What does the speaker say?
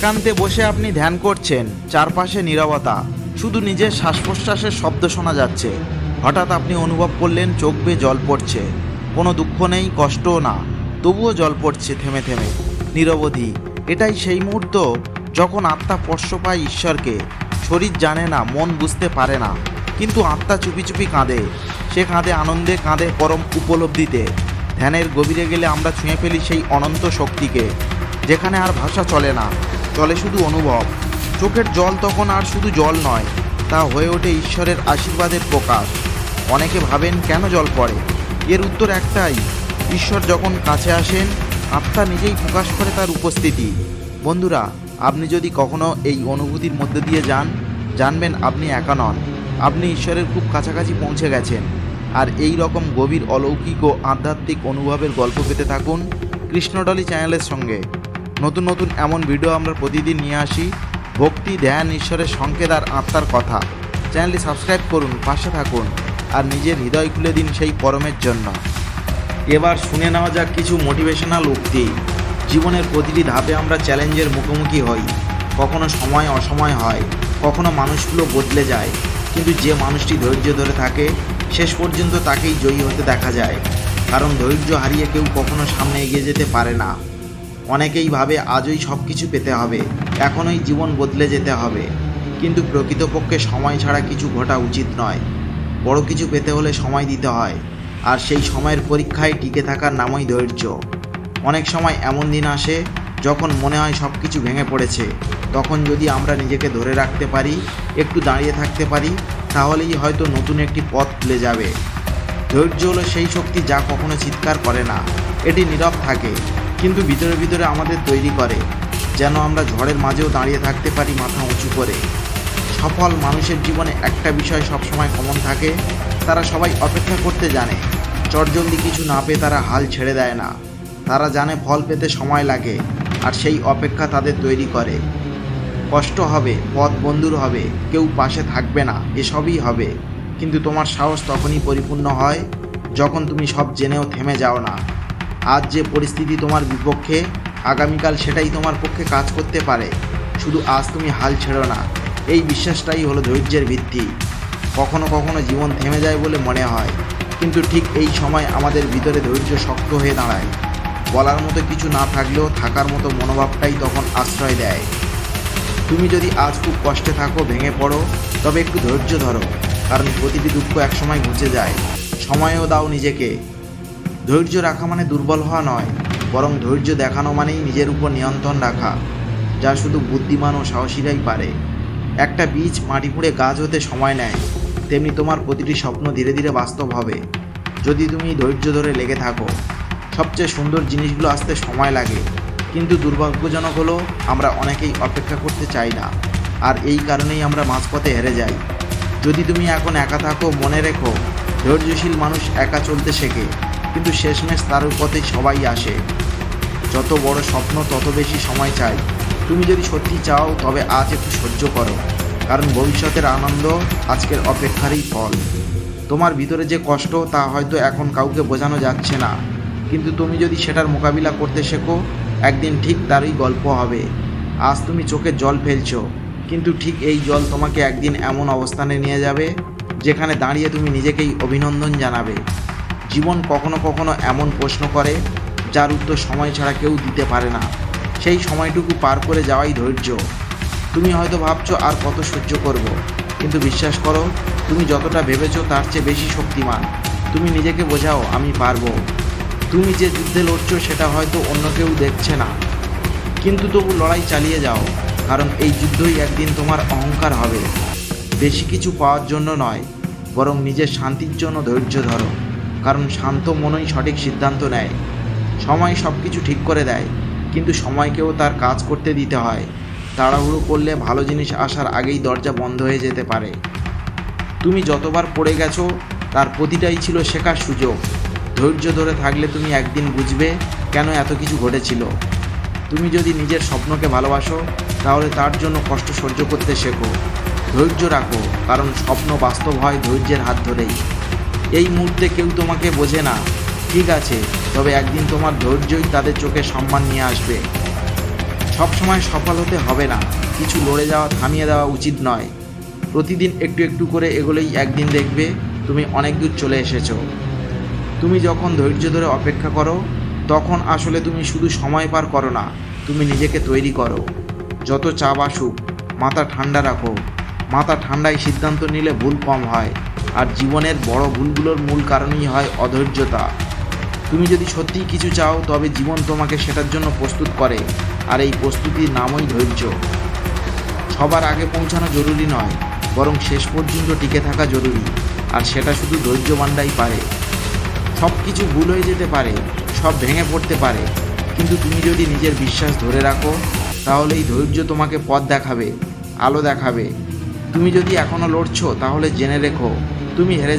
একান্তে বসে আপনি ধ্যান করছেন, চারপাশে নীরবতা। শুধু নিজের শ্বাস প্রশ্বাসের শব্দ শোনা যাচ্ছে। হঠাৎ আপনি অনুভব করলেন চোখ বেয়ে জল পড়ছে। কোনো দুঃখ নেই, কষ্টও না। তবুও জল পড়ছে থেমে থেমে। নিরবধি, এটাই সেই মুহূর্ত যখন আত্মা স্পর্শ পায় ঈশ্বরকে। শরীর জানে না, মন বুঝতে পারে না। কিন্তু আত্মা চুপি চুপি কাঁদে। সে কাঁদে আনন্দে, কাঁদে পরম উপলব্ধিতে। ধ্যানের গভীরে গেলে আমরা ছুঁয়ে ফেলি সেই অনন্ত শক্তিকে, যেখানে আর ভাষা চলে না। চলে শুধু অনুভব। চোখের জল তখন আর শুধু জল নয়, তা হয়ে ওঠে ঈশ্বরের আশীর্বাদের প্রকাশ। অনেকে ভাবেন, কেন জল পড়ে? এর উত্তর একটাই, ঈশ্বর যখন কাছে আসেন, আত্মা নিজেই প্রকাশ করে তার উপস্থিতি। বন্ধুরা, আপনি যদি কখনো এই অনুভূতির মধ্যে দিয়ে যান, জানবেন আপনি একা নন। আপনি ঈশ্বরের খুব কাছাকাছি পৌঁছে গেছেন। আর এই রকম গভীর অলৌকিক ও আধ্যাত্মিক অনুভবের গল্প পেতে থাকুন কৃষ্ণডলি চ্যানেলের সঙ্গে। নতুন নতুন এমন ভিডিও আমরা প্রতিদিন নিয়ে আসি। ভক্তি, ধ্যান, ঈশ্বরের সংকেত আর আত্মার কথা। চ্যানেলটি সাবস্ক্রাইব করুন, পাশে থাকুন আর নিজের হৃদয় খুলে দিন সেই পরমের জন্য। এবার শুনে নেওয়া যাক কিছু মোটিভেশনাল উক্তি। জীবনের প্রতিটি ধাপে আমরা চ্যালেঞ্জের মুখোমুখি হই। কখনো সময় অসময় হয়, কখনো মানুষগুলো বদলে যায়। কিন্তু যে মানুষটি ধৈর্য ধরে থাকে, শেষ পর্যন্ত তাকেই জয়ী হতে দেখা যায়। কারণ ধৈর্য হারিয়ে কেউ কখনো সামনে এগিয়ে যেতে পারে না। অনেকেই ভাবে আজই সব কিছু পেতে হবে, এখনই জীবন বদলে যেতে হবে। কিন্তু প্রকৃতপক্ষে সময় ছাড়া কিছু ঘটা উচিত নয়। বড় কিছু পেতে হলে সময় দিতে হয়, আর সেই সময়ের পরীক্ষায় টিকে থাকার নামই ধৈর্য। অনেক সময় এমন দিন আসে, যখন মনে হয় সব কিছু ভেঙে পড়েছে। তখন যদি আমরা নিজেকে ধরে রাখতে পারি, একটু দাঁড়িয়ে থাকতে পারি, তাহলেই হয়তো নতুন একটি পথ খুলে যাবে। ধৈর্য হলো সেই শক্তি যা কখনো চিৎকার করে না। এটি নীরব থাকে। কিন্তু ভিতরে ভিতরে আমাদের তৈরি করে, যেন আমরা ঝড়ের মাঝেও দাঁড়িয়ে থাকতে পারি মাথা উঁচু করে। সফল মানুষের জীবনে একটা বিষয় সবসময় কমন থাকে, তারা সবাই অপেক্ষা করতে জানে চটজলদি কিছু না পেয়ে তারা হাল ছেড়ে দেয় না। তারা জানে ফল পেতে সময় লাগে, আর সেই অপেক্ষা তাদের তৈরি করে। কষ্ট হবে, পথ বন্ধুর হবে, কেউ পাশে থাকবে না, এসবই হবে। কিন্তু তোমার সাহস তখনই পরিপূর্ণ হয়, যখন তুমি সব জেনেও থেমে যাও না। আজ যে পরিস্থিতি তোমার বিপক্ষে, আগামীকাল সেটাই তোমার পক্ষে কাজ করতে পারে। শুধু আজ তুমি হাল ছেড়ো না, এই বিশ্বাসটাই হলো ধৈর্যের ভিত্তি কখনো কখনো জীবন থেমে যায় বলে মনে হয়, কিন্তু ঠিক এই সময় আমাদের ভিতরে ধৈর্য শক্ত হয়ে দাঁড়ায়। বলার মতো কিছু না থাকলেও থাকার মতো মনোভাবটাই তখন আশ্রয় দেয়। তুমি যদি আজ খুব কষ্টে থাকো, ভেঙে পড়ো, তবে একটু ধৈর্য ধরো, কারণ প্রতিটি দুঃখ একসময় ঘুচে যায়। সময়ও দাও নিজেকে। ধৈর্য রাখা মানে দুর্বল হওয়া নয়, বরং ধৈর্য দেখানো মানেই নিজের উপর নিয়ন্ত্রণ রাখা, যা শুধু বুদ্ধিমান ও সাহসীরাই পারে। একটা বীজ মাটি পুড়ে গাছ হতে সময় নেয়, তেমনি তোমার প্রতিটি স্বপ্ন ধীরে ধীরে বাস্তব হবে। যদি তুমি ধৈর্য ধরে লেগে থাকো, সবচেয়ে সুন্দর জিনিসগুলো আসতে সময় লাগে, কিন্তু দুর্ভাগ্যজনক হলো আমরা অনেকেই অপেক্ষা করতে চাই না, আর এই কারণেই আমরা মাঝপথে হেরে যাই। যদি তুমি এখন একা থাকো, মনে রেখো, ধৈর্যশীল মানুষ একা চলতে শেখে। কিন্তু শেষমেশ তার পথে সবাই আসে। যত বড় স্বপ্ন, তত বেশি সময় চাই। তুমি যদি সত্যি চাও, তবে আজ একটু সহ্য করো। কারণ ভবিষ্যতের আনন্দ আজকের অপেক্ষারই ফল। তোমার ভিতরে যে কষ্ট, তা হয়তো এখন কাউকে বোঝানো যাচ্ছে না। কিন্তু তুমি যদি সেটার মোকাবিলা করতে শেখো, একদিন ঠিক তারই গল্প হবে। আজ তুমি চোখে জল ফেলছো, কিন্তু ঠিক এই জল তোমাকে একদিন এমন অবস্থানে নিয়ে যাবে, যেখানে দাঁড়িয়ে তুমি নিজেকেই অভিনন্দন জানাবে। জীবন কখনো কখনো এমন প্রশ্ন করে, যার উত্তর সময় ছাড়া কেউ দিতে পারে না। সেই সময়টুকু পার করে যাওয়াই ধৈর্য। তুমি হয়তো ভাবছ, আর কত সহ্য করব। কিন্তু বিশ্বাস করো, তুমি যতটা ভেবেছো তার চেয়ে বেশি শক্তিমান। তুমি নিজেকে বোঝাও, আমি পারব। তুমি যে যুদ্ধে লড়ছো, সেটা হয়তো অন্য কেউ দেখছে না। কিন্তু তবু লড়াই চালিয়ে যাও, কারণ এই যুদ্ধই একদিন তোমার অহংকার হবে। বেশি কিছু পাওয়ার জন্য নয়, বরং নিজের শান্তির জন্য ধৈর্য ধরো। কারণ শান্ত মনই সঠিক সিদ্ধান্ত নেয়। সময় সব কিছু ঠিক করে দেয়, কিন্তু সময়কেও তার কাজ করতে দিতে হয়। তাড়াহুড়ো করলে ভালো জিনিস আসার আগেই দরজা বন্ধ হয়ে যেতে পারে। তুমি যতবার পড়ে গেছো, তার প্রতিটাই ছিল শেখার সুযোগ। ধৈর্য ধরে থাকলে তুমি একদিন বুঝবে কেন এত কিছু ঘটেছিল। তুমি যদি নিজের স্বপ্নকে ভালোবাসো, তাহলে তার জন্য কষ্ট সহ্য করতে শেখো। ধৈর্য রাখো, কারণ স্বপ্ন বাস্তব হয় ধৈর্যের হাত ধরেই। এই মুহূর্তে কেউ তোমাকে বোঝে না। ঠিক আছে, তবে একদিন তোমার ধৈর্যই তাদের চোখে সম্মান নিয়ে আসবে। সবসময় সফল হতে হবে না। কিছু লড়ে যাওয়া, থামিয়ে দেওয়া উচিত নয়। প্রতিদিন একটু একটু করে এগুলোই একদিন দেখবে, তুমি অনেক দূর চলে এসেছ। তুমি যখন ধৈর্য ধরে অপেক্ষা করো, তখন আসলে তুমি শুধু সময় পার করো না, তুমি নিজেকে তৈরি করো। যত চাপ আসুক, মাথা ঠান্ডা রাখো। মাথা ঠান্ডায় সিদ্ধান্ত নিলে ভুল কম হয়। আর জীবনের বড় ভুলগুলোর মূল কারণই হয় অধৈর্যতা। তুমি যদি সত্যিই কিছু চাও, তবে জীবন তোমাকে সেটার জন্য প্রস্তুত করে, আর এই প্রস্তুতির নামই ধৈর্য। সবার আগে পৌঁছানো জরুরি নয়, বরং শেষ পর্যন্ত টিকে থাকা জরুরি, আর সেটা শুধু ধৈর্যবানরাই পারে। সব কিছু ভুল হয়ে যেতে পারে, সব ভেঙে পড়তে পারে, কিন্তু তুমি যদি নিজের বিশ্বাস ধরে রাখো তাহলে এই ধৈর্য তোমাকে পথ দেখাবে, আলো দেখাবে। তুমি যদি এখনও লড়ছো, তাহলে জেনে রেখো তুমি হেরে